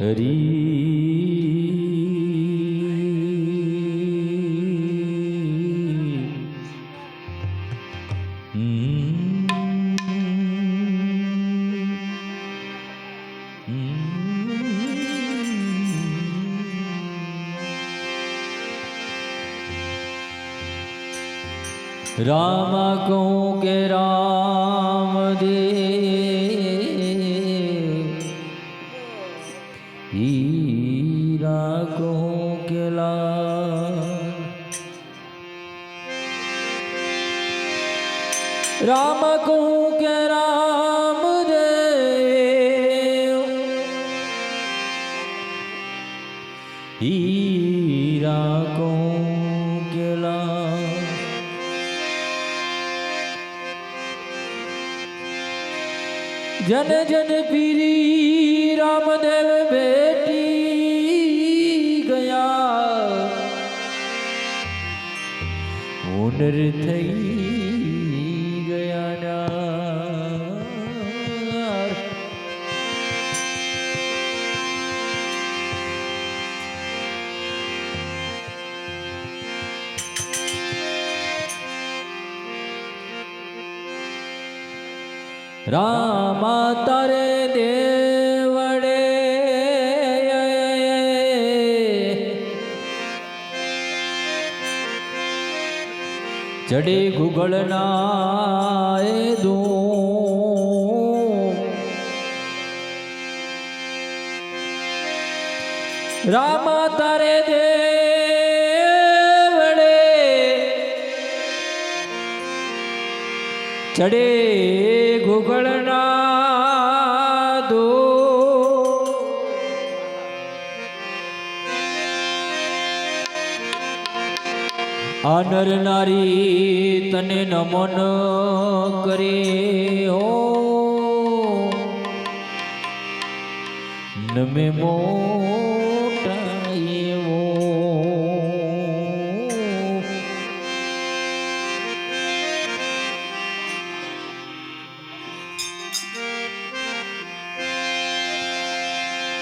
હરી રામ કહું કે રામ દે હીરા કહું કે લાલ રામ કહું કે રામ દે હીરા કહું કે લાલ જન ઉનર થઈ ગયા રામા તારે ચડે ગુગળના એ દૂમ રામા તારે દેવડે ચડે ગુગળના દો આ નર નારી તને નમન કરે હો. નમે મોટા એવો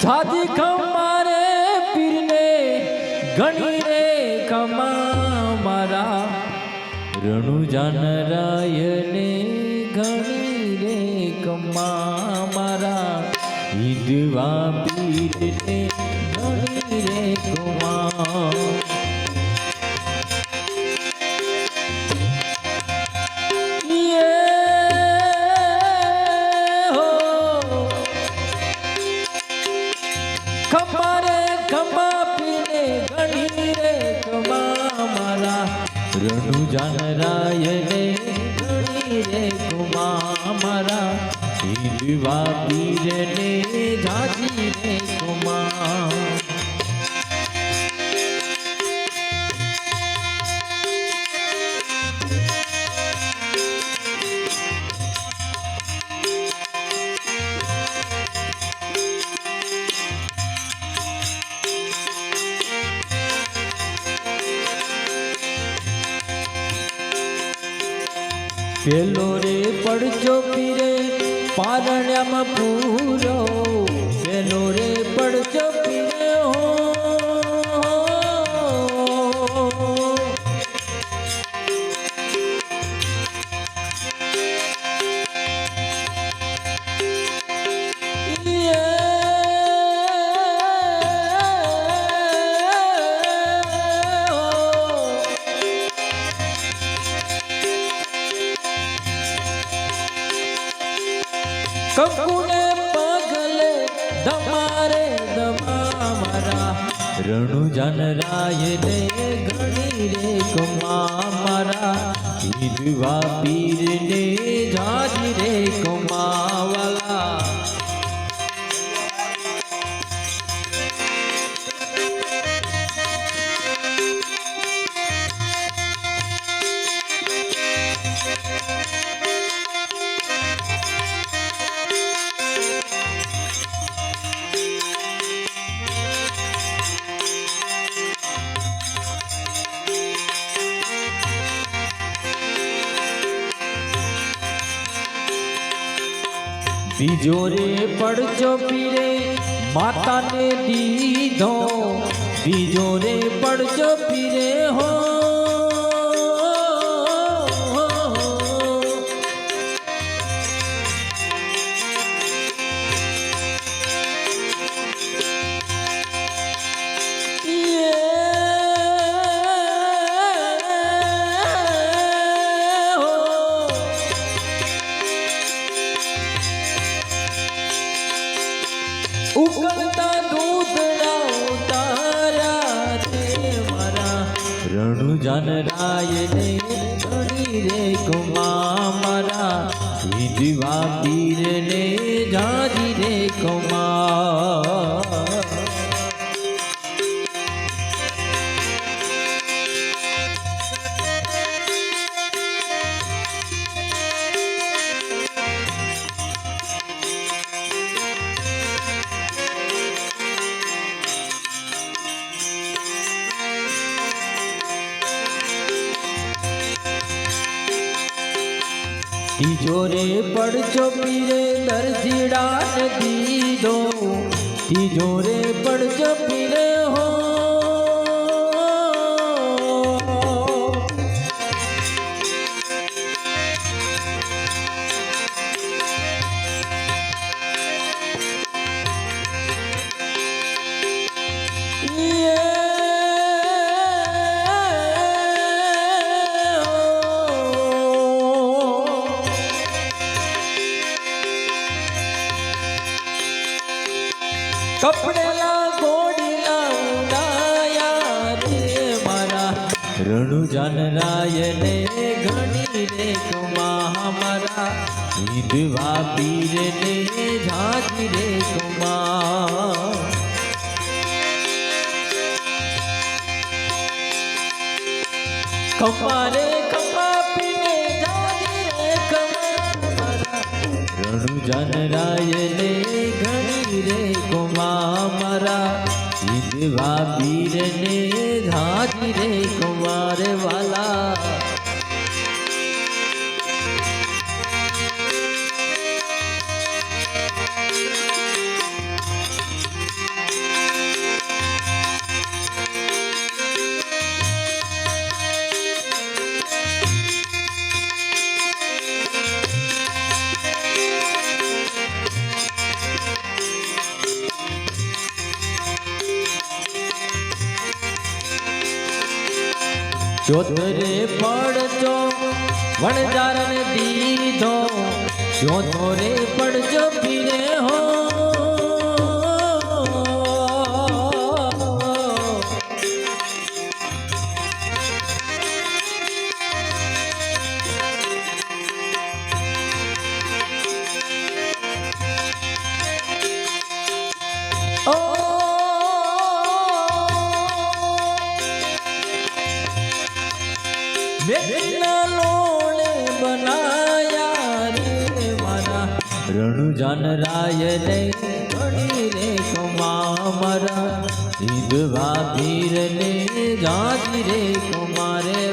છાતી ખમારે પીરને કમા મારા રણુ જાનરાયને ઘણી રે કમા મારા. ઈદવા પીઠને ઘણી રે કમા ને જાજી રે કુમા પેલો રે પડજો પીરે પારણ્યામાં પૂરો પેલો રે પડજો પીરે હો. પગલે દમારે દમા મારા રણુ જાનરાય ને ઘણી રે કુમારા મારા પીરવા પીર ને જાજ રે કમાવાલા. બીજો રે પડજો પીરે માતાને દીધો. બીજો રે પડજો પીરે હો. રણુ જાનરાય ને ધણી રે કુમા મારા વિધવા પીર ને જાજી રે કુમા પડજો પીરે દરજીડા દીધો. તિજોરે પડજો પીરે હો. કપડેલા ગોડીલા ઉડાયા રે મારા રણુ જાનરાય ને ઘણી રે કુમા મારા વિધવા પીર ને ઝાંઝી રે કુમા કમારે કમા પીને જાજી રે કમા રણુ જાનરાય ને ઘણી રે કમા વિધવા પીર ને ઝાંઝી રે કુમાર વાલા ચોતરે પડજો વણજારને દીધો ચોથોરે પડજો ફીરે હો. વેદના લોળે રાય ને ઘણી રે કમા મારા વિધવા પીર ને જાજી રે કુમારે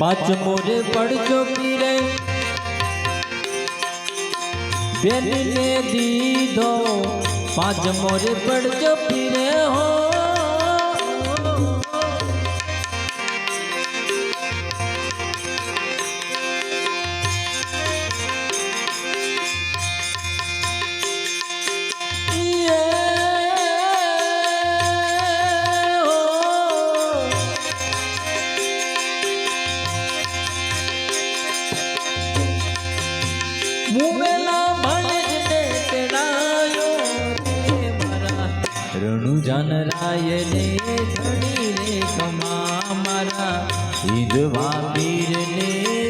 પાંચમો મોરે પડજો પીરે બેનને દીધો પાંચ મોરે પડજો પીરે હો મારા વિધવા પીર ને કમા